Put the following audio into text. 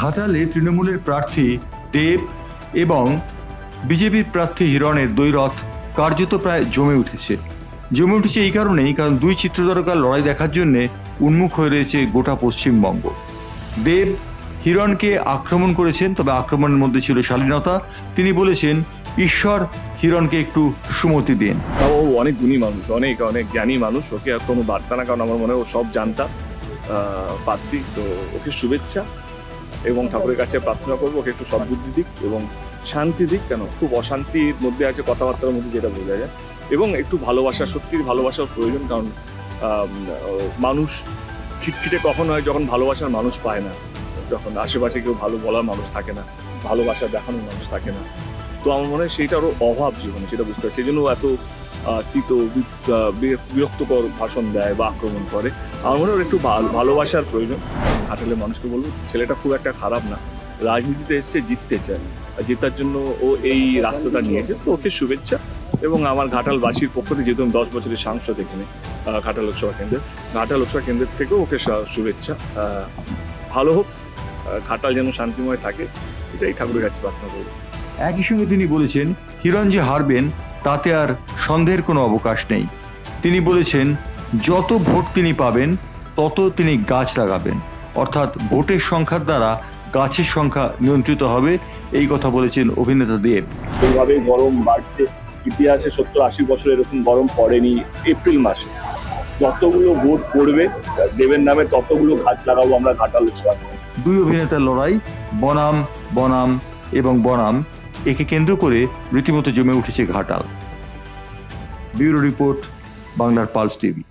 ঘাটালে তৃণমূলের প্রার্থী দেব এবং বিজেপির প্রার্থী হিরণের দ্বৈরথ কার্যত প্রায় জমে উঠেছে। জমে উঠেছে এই কারণেই কারণ দুই চিত্রতারকার লড়াই দেখার জন্য উন্মুখ হয়ে রয়েছে গোটা পশ্চিমবঙ্গ। দেব হিরণকে আক্রমণ করেছেন তবে আক্রমণের মধ্যে ছিল শালীনতা। তিনি বলেছেন ঈশ্বর হিরণকে একটু সুমতি দিন। ও অনেক গুণী মানুষ অনেক অনেক জ্ঞানী মানুষ। ওকে আর কোনো বার্তা না কারণ আমার মনে হয় ও সব জানতা আহ, পাত্রী। তো ওকে শুভেচ্ছা। এবং ঠাকুরের কাছে প্রার্থনা করব একটু সদ্বুদ্ধি দিক এবং শান্তি দিক, কেন? খুব অশান্তির মধ্যে আছে কথাবার্তার মধ্যে যেটা বোঝা যায়। এবং একটু ভালোবাসা, সত্যির ভালোবাসার প্রয়োজন, কারণ মানুষ খিটখিটে কখন হয় যখন ভালোবাসার মানুষ পায় না। যখন আশেপাশে কেউ ভালো বলার মানুষ থাকে না, ভালোবাসা দেখানোর মানুষ থাকে না। তো আমার মনে হয় সেইটারও অভাব জীবনে, সেটা বুঝতে পারছি। সেই জন্য এত তিত বিরক্তকর ভাষণ দেয় বা আক্রমণ করে। আমার মনে হয় একটু ভালো- ভালোবাসার প্রয়োজন। ঘাটালে মানুষকে বলব, ছেলেটা খুব একটা খারাপ না। রাজনীতিতে এসছে, জিততে চায়। জেতার জন্য ও এই রাস্তাটা নিয়েছে। তো ওকে শুভেচ্ছা। এবং আমার ঘাটালবাসীর পক্ষ থেকে, যেহেতু আমি দশ বছরের সাংসদ এখানে ঘাটাল লোকসভা কেন্দ্রের ঘাটাল লোকসভা কেন্দ্রের থেকেও ওকে শুভেচ্ছা। ভালো হোক। ঘাটাল যেন শান্তিময় থাকে। এটাই ঠাকুরের কাছে প্রার্থনা করব। একই সঙ্গে তিনি বলেছেন হিরণ যে হারবেন তাতে আর সন্দেহের কোনো অবকাশ নেই। তিনি বলেছেন যত ভোট তিনি পাবেন তত তিনি গাছ লাগাবেন। অর্থাৎ ভোটের সংখ্যার দ্বারা গাছের সংখ্যা নিয়ন্ত্রিত হবে এই কথা বলেছেন অভিনেতা দেব। এইভাবে গরম বাড়ছে। ইতিহাসে সত্তর আশি বছর এরকম গরম পড়েনি এপ্রিল মাসে। যতগুলো ভোট পড়বে দেবের নামে ততগুলো গাছ লাগাবো আমরা ঘাটাল দুই অভিনেতার লড়াই বনাম বনাম এবং বনাম। একে কেন্দ্র করে রীতিমতো জমে উঠেছে ঘাটাল। ব্যুরো রিপোর্ট বাংলার পালস টিভি।